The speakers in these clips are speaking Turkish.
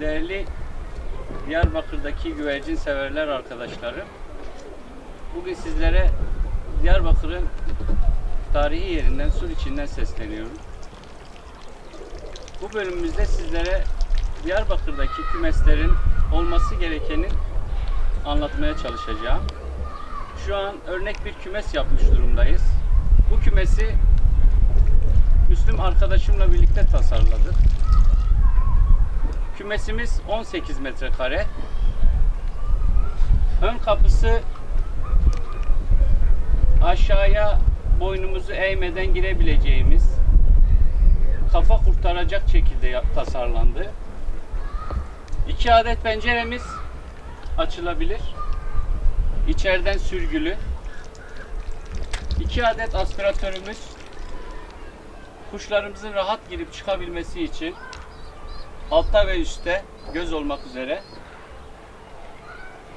Değerli Diyarbakır'daki güvercin severler arkadaşlarım. Bugün sizlere Diyarbakır'ın tarihi yerinden, sur içinden sesleniyorum. Bu bölümümüzde sizlere Diyarbakır'daki kümeslerin olması gerekenin anlatmaya çalışacağım. Şu an örnek bir kümes yapmış durumdayız. Bu kümesi Müslüm arkadaşımla birlikte tasarladık. Kümesimiz 18 metrekare. Ön kapısı aşağıya boynumuzu eğmeden girebileceğimiz kafa kurtaracak şekilde tasarlandı. İki adet penceremiz açılabilir. İçeriden sürgülü. İki adet aspiratörümüz kuşlarımızın rahat girip çıkabilmesi için altta ve üstte göz olmak üzere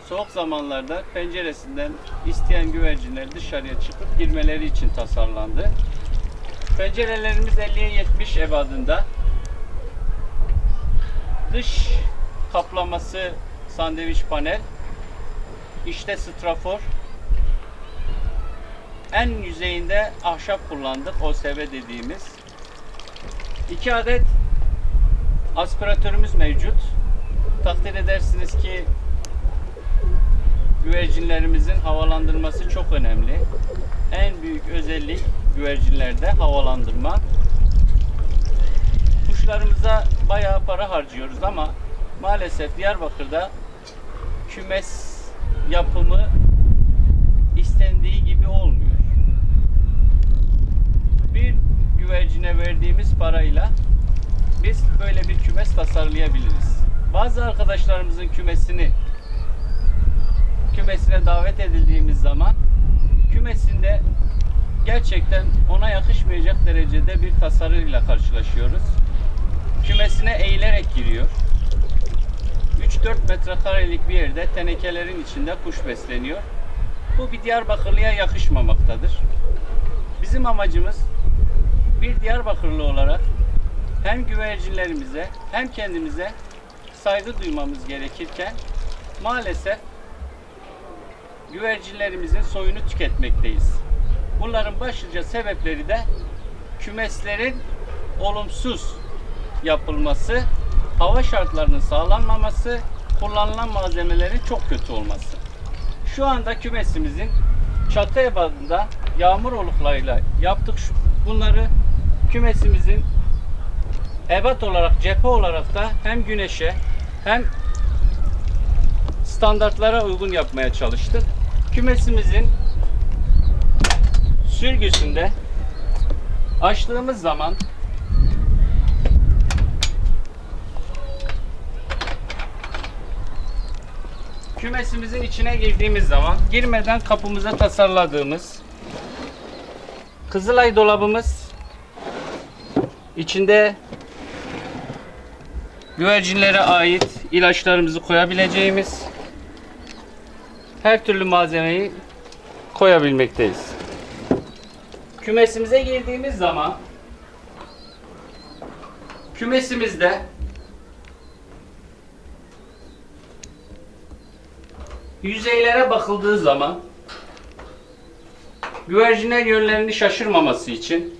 soğuk zamanlarda penceresinden isteyen güvercinler dışarıya çıkıp girmeleri için tasarlandı. Pencerelerimiz 50'ye 70 ebadında. Dış kaplaması sandviç panel. İşte strafor. En yüzeyinde ahşap kullandık. OSB dediğimiz. İki adet aspiratörümüz mevcut. Takdir edersiniz ki güvercinlerimizin havalandırması çok önemli. En büyük özellik güvercinlerde havalandırma. Kuşlarımıza bayağı para harcıyoruz ama maalesef Diyarbakır'da kümes yapımı istendiği gibi olmuyor. Bir güvercine verdiğimiz parayla biz böyle bir kümes tasarlayabiliriz. Bazı arkadaşlarımızın kümesini kümesine davet edildiğimiz zaman kümesinde gerçekten ona yakışmayacak derecede bir tasarıyla karşılaşıyoruz. Kümesine eğilerek giriyor. 3-4 metrekarelik bir yerde tenekelerin içinde kuş besleniyor. Bu bir Diyarbakırlıya yakışmamaktadır. Bizim amacımız bir Diyarbakırlı olarak hem güvercinlerimize hem kendimize saygı duymamız gerekirken maalesef güvercinlerimizin soyunu tüketmekteyiz. Bunların başlıca sebepleri de kümeslerin olumsuz yapılması, hava şartlarının sağlanmaması, kullanılan malzemelerin çok kötü olması. Şu anda kümesimizin çatı ebadında yağmur oluklarıyla yaptık bunları kümesimizin ebat olarak cephe olarak da hem güneşe hem standartlara uygun yapmaya çalıştık. Kümesimizin sürgüsünde açtığımız zaman kümesimizin içine girdiğimiz zaman girmeden kapımıza tasarladığımız Kızılay dolabımız içinde güvercinlere ait ilaçlarımızı koyabileceğimiz her türlü malzemeyi koyabilmekteyiz. Kümesimize girdiğimiz zaman kümesimizde yüzeylere bakıldığı zaman güvercinler yönlerini şaşırmaması için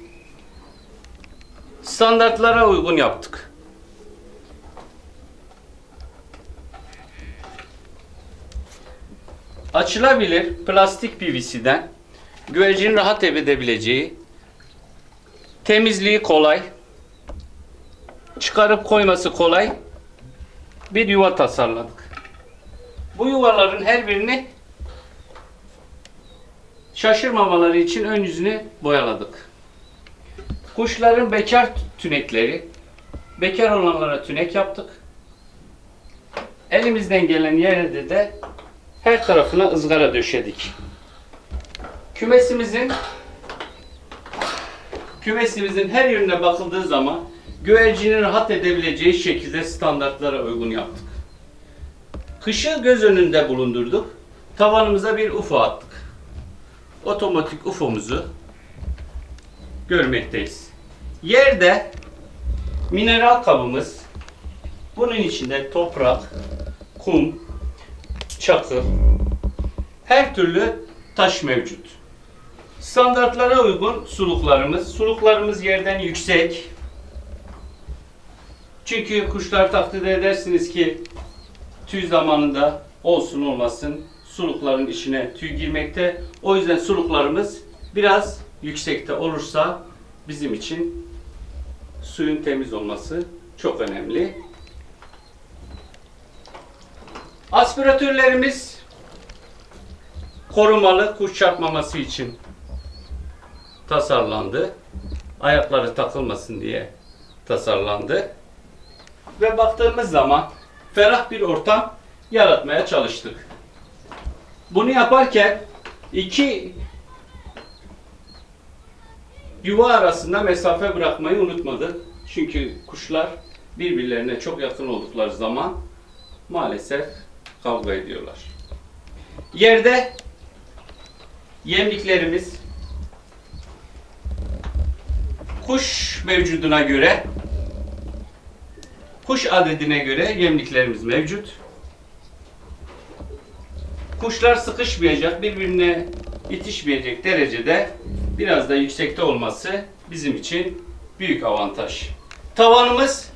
standartlara uygun yaptık. Açılabilir plastik PVC'den güvercinin rahat edebileceği temizliği kolay çıkarıp koyması kolay bir yuva tasarladık. Bu yuvaların her birini şaşırmamaları için ön yüzünü boyaladık. Kuşların bekar tünekleri, bekar olanlara tünek yaptık. Elimizden gelen yerde de her tarafına ızgara döşedik. Kümesimizin kümesimizin her yönüne bakıldığı zaman güvercinin rahat edebileceği şekilde standartlara uygun yaptık. Kışı göz önünde bulundurduk. Tavanımıza bir UFO attık. Otomatik UFO'muzu görmekteyiz. Yerde mineral kabımız Bunun içinde toprak, kum, çakıl, her türlü taş mevcut. Standartlara uygun suluklarımız. Suluklarımız yerden yüksek. Çünkü kuşlar takdir edersiniz ki tüy zamanında olsun olmasın sulukların içine tüy girmekte. O yüzden suluklarımız biraz yüksekte olursa bizim için suyun temiz olması çok önemli. Aspiratörlerimiz korumalı kuş çarpmaması için tasarlandı. Ayakları takılmasın diye tasarlandı. Ve baktığımız zaman ferah bir ortam yaratmaya çalıştık. Bunu yaparken iki yuva arasında mesafe bırakmayı unutmadık. Çünkü kuşlar birbirlerine çok yakın oldukları zaman maalesef kavga ediyorlar. Yerde yemliklerimiz kuş mevcuduna göre kuş adedine göre yemliklerimiz mevcut. Kuşlar sıkışmayacak, birbirine itişmeyecek derecede biraz da yüksekte olması bizim için büyük avantaj. Tavanımız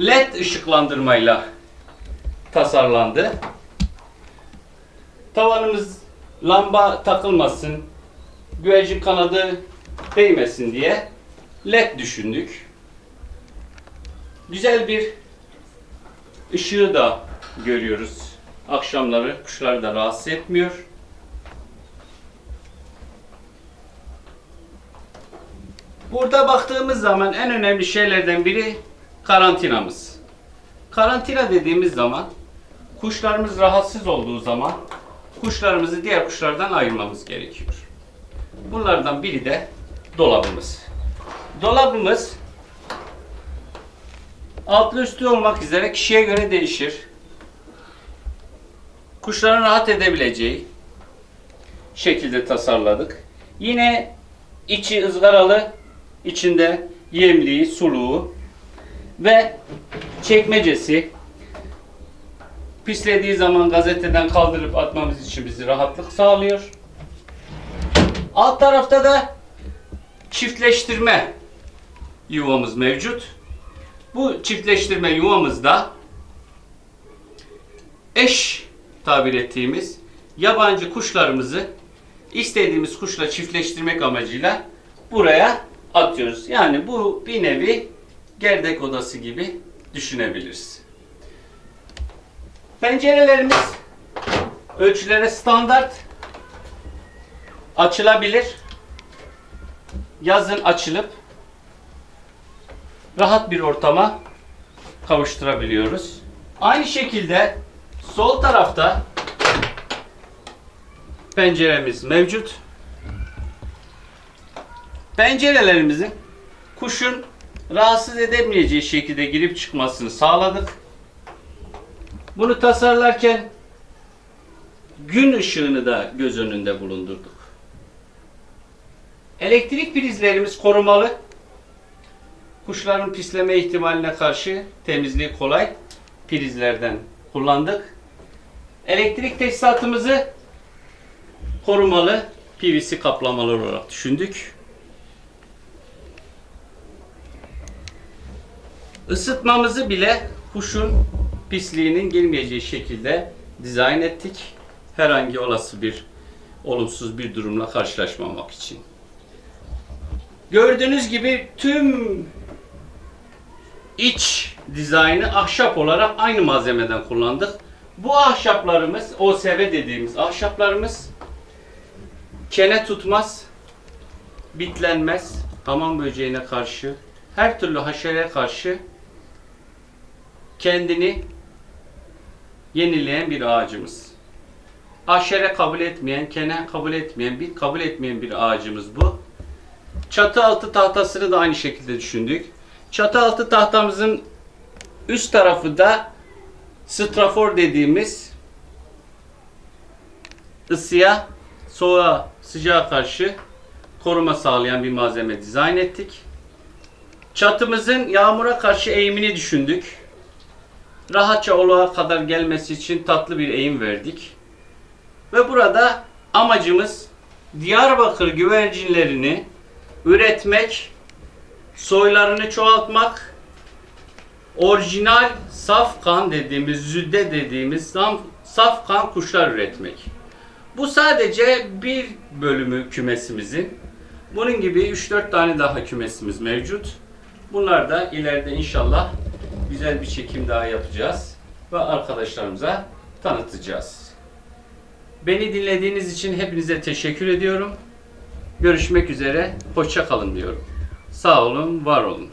led ışıklandırmayla tasarlandı. Tavanımız lamba takılmasın, güvercin kanadı değmesin diye led düşündük. Güzel bir ışığı da görüyoruz. Akşamları kuşları da rahatsız etmiyor. Burada baktığımız zaman en önemli şeylerden biri karantinamız. Karantina dediğimiz zaman kuşlarımız rahatsız olduğu zaman kuşlarımızı diğer kuşlardan ayırmamız gerekiyor. Bunlardan biri de dolabımız. Dolabımız altlı üstü olmak üzere kişiye göre değişir. Kuşların rahat edebileceği şekilde tasarladık. Yine içi ızgaralı, içinde yemliği, suluğu ve çekmecesi pislediği zaman gazeteden kaldırıp atmamız için bizi rahatlık sağlıyor. Alt tarafta da çiftleştirme yuvamız mevcut. Bu çiftleştirme yuvamızda eş tabir ettiğimiz yabancı kuşlarımızı istediğimiz kuşla çiftleştirmek amacıyla buraya atıyoruz. Yani bu bir nevi gerdek odası gibi düşünebiliriz. Pencerelerimiz ölçülere standart açılabilir. Yazın açılıp rahat bir ortama kavuşturabiliyoruz. Aynı şekilde sol tarafta penceremiz mevcut. Pencerelerimizin kuşun rahatsız edemeyeceği şekilde girip çıkmasını sağladık. Bunu tasarlarken gün ışığını da göz önünde bulundurduk. Elektrik prizlerimiz korumalı. Kuşların pisleme ihtimaline karşı temizliği kolay prizlerden kullandık. Elektrik tesisatımızı korumalı PVC kaplamalı olarak düşündük. Isıtmamızı bile kuşun pisliğinin girmeyeceği şekilde dizayn ettik. Herhangi olası bir olumsuz bir durumla karşılaşmamak için. Gördüğünüz gibi tüm iç dizaynı ahşap olarak aynı malzemeden kullandık. Bu ahşaplarımız, OSB dediğimiz ahşaplarımız kene tutmaz, bitlenmez, hamam böceğine karşı, her türlü haşereye karşı kendini yenileyen bir ağacımız. Aşere kabul etmeyen, kene kabul etmeyen, bir kabul etmeyen bir ağacımız bu. Çatı altı tahtasını da aynı şekilde düşündük. Çatı altı tahtamızın üst tarafı da strafor dediğimiz ısıya, soğuğa, sıcağa karşı koruma sağlayan bir malzeme dizayn ettik. Çatımızın yağmura karşı eğimini düşündük. Rahatça oluğa kadar gelmesi için tatlı bir eğim verdik. Ve burada amacımız Diyarbakır güvercinlerini üretmek, soylarını çoğaltmak, orijinal saf kan dediğimiz, züdde dediğimiz saf kan kuşlar üretmek. Bu sadece bir bölümü kümesimizin. Bunun gibi 3-4 tane daha kümesimiz mevcut. Bunlar da ileride inşallah güzel bir çekim daha yapacağız ve arkadaşlarımıza tanıtacağız. Beni dinlediğiniz için hepinize teşekkür ediyorum. Görüşmek üzere, hoşça kalın diyorum. Sağ olun, var olun.